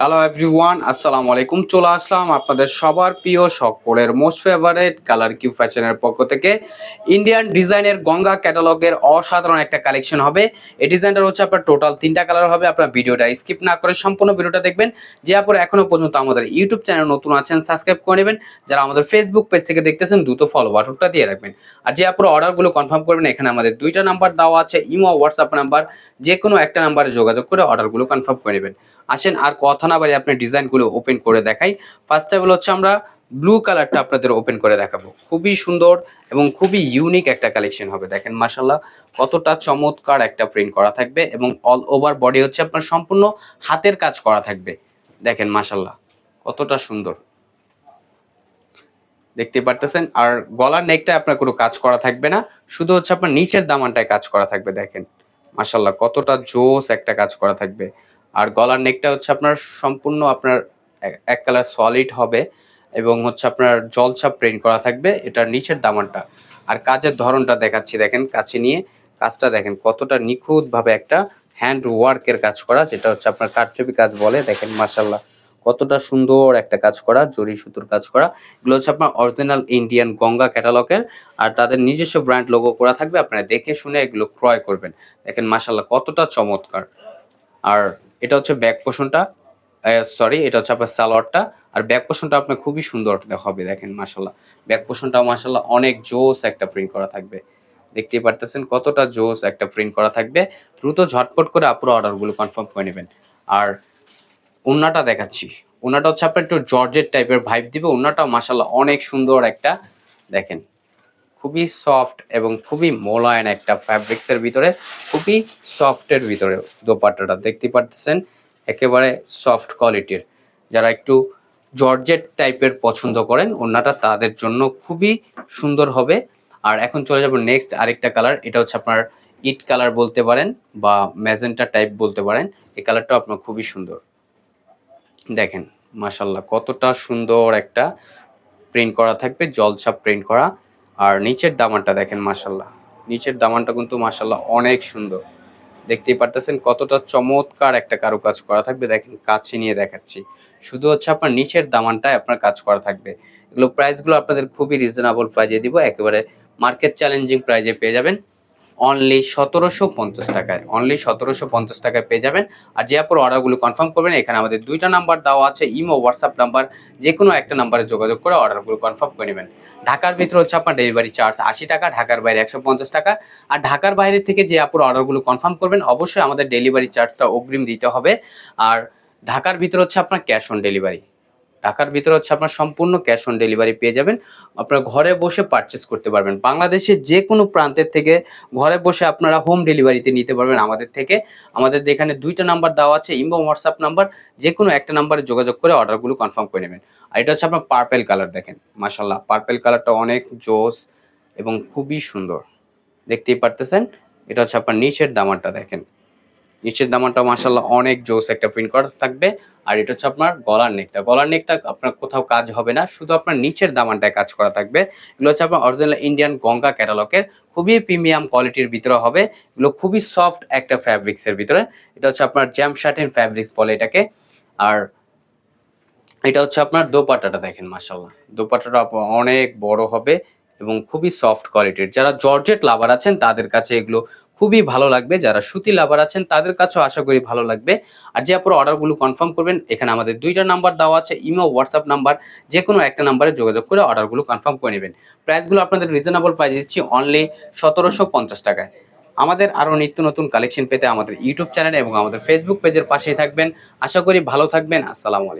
Hello everyone আসসালামু আলাইকুম চলে আসলাম আপনাদের সবার প্রিয় সকলের মোস্ট ফেভারেট কালার কিউ ফ্যাশনের পক্ষ থেকে। ইন্ডিয়ান ডিজাইনের গঙ্গা ক্যাটালগের অসাধারণ একটা কালেকশন হবে। এই ডিজাইনটা হচ্ছে আপনার টোটাল তিনটা কালার হবে। আপনার ভিডিওটা স্কিপ না করে সম্পূর্ণ ভিডিওটা দেখবেন। যে আপনারা এখনও পর্যন্ত আমাদের ইউটিউব চ্যানেল নতুন আছেন সাবস্ক্রাইব করে নেবেন। যারা আমাদের ফেসবুক পেজ থেকে দেখতেছেন, দ্রুত ফলো বাটনটা দিয়ে রাখবেন। আর যে আপনারা অর্ডারগুলো কনফার্ম করবেন, এখানে আমাদের দুইটা নাম্বার দেওয়া আছে, ইমো হোয়াটসঅ্যাপ নাম্বার যে কোনো একটা নাম্বারে যোগাযোগ করে অর্ডারগুলো কনফার্ম করে নেবেন। আসেন, আর কথা না বাড়ি আপনি ডিজাইনগুলো ওপেন করে দেখাই। ফার্স্ট টাইম হচ্ছে আমরা ব্লু কালারটা আপনাদের ওপেন করে দেখাবো। খুবই সুন্দর এবং খুবই ইউনিক একটা কালেকশন হবে, দেখেন মাসাল্লাহ কতটা চমৎকার একটা প্রিন্ট করা থাকবে এবং অল ওভার বডি হচ্ছে আপনার সম্পূর্ণ হাতের কাজ করা থাকবে। দেখেন মাসাল্লাহ কতটা সুন্দর। দেখতে পারতেছেন? আর গলার নেকটা আপনার কোনো কাজ করা থাকবে না, শুধু হচ্ছে আপনার নিচের দামানটায় কাজ করা থাকবে, দেখেন। মাসাল্লাহ কতটা জোস একটা কাজ করা থাকবে। আর গলার নেকটা হচ্ছে আপনার সম্পূর্ণ আপনার এক- কালার সলিড হবে এবং হচ্ছে আপনার জলছাপ প্রিন্ট করা থাকবে। এটার নিচের দামানটা। আর কাজের ধরনটা দেখাচ্ছি দেখেন, কাছে নিয়ে। কাজটা দেখেন, কতটা নিখুঁতভাবে একটা হ্যান্ড ওয়ার্কের কাজ করা, যেটা হচ্ছে আপনার কারচুপি কাজ বলে। দেখেন মাসাল্লাহ কতটা সুন্দর একটা কাজ করা, জরি সুতোর কাজ করা। এগুলো হচ্ছে আপনার অরিজিনাল ইন্ডিয়ান গঙ্গা ক্যাটালগের আর তাদের নিজস্ব ব্র্যান্ড লোগো করা থাকবে। আপনারা দেখে শুনে এগুলো ক্রয় করবেন। দেখেন মাসাল্লাহ কতটা চমৎকার। আর এটা হচ্ছে ব্যাক পোষণটা সরি এটা হচ্ছে আপনার সালোয়ারটা। আর ব্যাক পোষণটা আপনার খুবই সুন্দর হবে দেখেন মাসাল্লাহ ব্যাক পোষণটা মাসাল্লাহ অনেক জোস একটা প্রিন্ট করা থাকবে। দেখতেই পারতেছেন কতটা জোস একটা প্রিন্ট করা থাকবে। দ্রুত ঝটপট করে আপুরো অর্ডারগুলো কনফার্ম করে নেবেন। আর ওনাটা দেখাচ্ছি। ওনাটা হচ্ছে আপনার একটু জর্জেট টাইপের ভাইব দিবে। ওন্নাটা মাসাল্লাহ অনেক সুন্দর একটা, দেখেন। খুবই সফট এবং খুবই মোলায়েন একটা ফ্যাব্রিক্সের ভিতরে, খুবই সফটের ভিতরে দোপাট্টাটা। দেখতে পাচ্ছেন? একেবারে সফট কোয়ালিটির যারা একটু জর্জেট টাইপের পছন্দ করেন ওনাটা তাদের জন্য খুবই সুন্দর হবে। আর এখন চলে যাব নেক্সট আরেকটা কালার এটা হচ্ছে আপনার ইট কালার বলতে পারেন বা ম্যাজেন্টা টাইপ বলতে পারেন। এই কালারটাও আপনার খুবই সুন্দর। দেখেন মাশাল্লাহ কতটা সুন্দর একটা প্রিন্ট করা থাকবে, জলছাপ প্রিন্ট করা। আর নিচের দামানটা দেখেন মাসাল্লাহ নিচের দামানটা কিন্তু মাসাল্লাহ অনেক সুন্দর। দেখতেই পারতেছেন কতটা চমৎকার একটা কারুকাজ করা থাকবে। দেখেন, কাছে নিয়ে দেখাচ্ছি। শুধু হচ্ছে আপনার নিচের দামানটায় আপনার কাজ করা থাকবে। এগুলো প্রাইসগুলো আপনাদের খুবই রিজনেবল প্রাইজে দিব। একেবারে মার্কেট চ্যালেঞ্জিং প্রাইজে পেয়ে যাবেন। অনলি সতেরোশো পঞ্চাশ টাকায় অনলি সতেরোশো পঞ্চাশ টাকায় পেয়ে যাবেন। আর যে আপনার অর্ডারগুলো কনফার্ম করবেন, এখানে আমাদের দুইটা নাম্বার দেওয়া আছে ইমো হোয়াটসঅ্যাপ নাম্বার যে কোনো একটা নাম্বারে যোগাযোগ করে অর্ডারগুলো কনফার্ম করে নেবেন। ঢাকার ভিতরে হচ্ছে আপনার ডেলিভারি চার্জ আশি টাকা, ঢাকার বাইরে একশো পঞ্চাশ টাকা। আর ঢাকার বাইরে থেকে যে আপনার অর্ডারগুলো কনফার্ম করবেন, অবশ্যই আমাদের ডেলিভারি চার্জটা অগ্রিম দিতে হবে। আর ঢাকার ভিতরে হচ্ছে আপনার ক্যাশ অন ডেলিভারি ঢাকার ভিতরে হচ্ছে আপনার সম্পূর্ণ ক্যাশ অন ডেলিভারি পেয়ে যাবেন। আপনার ঘরে বসে পারচেস করতে পারবেন। বাংলাদেশের যে কোনো প্রান্তের থেকে ঘরে বসে আপনারা হোম ডেলিভারিতে নিতে পারবেন আমাদের থেকে। আমাদের এখানে দুইটা নাম্বার দেওয়া আছে ইমো হোয়াটসঅ্যাপ নাম্বার যে কোনো একটা নাম্বারে যোগাযোগ করে অর্ডারগুলো কনফার্ম করে নেবেন। আর এটা হচ্ছে আপনার পার্পেল কালার দেখেন মাশাল্লাহ পার্পেল কালারটা অনেক জোস এবং খুবই সুন্দর। দেখতেই পারতেছেন? এটা হচ্ছে আপনার নিচের দামারটা দেখেন। নিচের দামানটা মাশাল্লাহ অনেক জোস একটা প্রিন্ট করা থাকবে। আর এটা হচ্ছে আপনার গলার নেকটা গলার নেকটা আপনার কোথাও কাজ হবে না, শুধু আপনার নিচের দামানটায় কাজ করা থাকবে। এগুলো হচ্ছে আপনার অরিজিনাল ইন্ডিয়ান গঙ্গা ক্যাটালগের খুবই প্রিমিয়াম কোয়ালিটির ভিতরে হবে। এগুলো খুবই সফট একটা ফ্যাব্রিক্সের ভিতরে। এটা হচ্ছে আপনার জ্যাম শার্টেন ফ্যাব্রিক্স বলে এটাকে। আর এটা হচ্ছে আপনার দোপাট্টাটা দেখেন মাশাল্লাহ দোপাট্টাটা আপ- অনেক বড় হবে। এবং খুবই সফট কোয়ালিটির যারা জর্জেট লাভার আছেন, তাদের কাছে এগুলো খুবই ভালো লাগবে। যারা সুতি লাভার আছেন, তাদের কাছেও আশা করি ভালো লাগবে। আর যে আপনারা অর্ডারগুলো কনফার্ম করবেন, এখানে আমাদের দুইটা নাম্বার দেওয়া আছে ইমো হোয়াটসঅ্যাপ নাম্বার যে কোনো একটা নাম্বারে যোগাযোগ করে অর্ডারগুলো কনফার্ম করে নেবেন। প্রাইসগুলো আপনাদের রিজনেবল প্রাইস দিচ্ছি অনলি সতেরোশো পঞ্চাশ টাকায়। আমাদের আরও নিত্য নতুন কালেকশন পেতে আমাদের ইউটিউব চ্যানেল এবং আমাদের ফেসবুক পেজের পাশেই থাকবেন। আশা করি ভালো থাকবেন। আসসালামু আলাইকুম।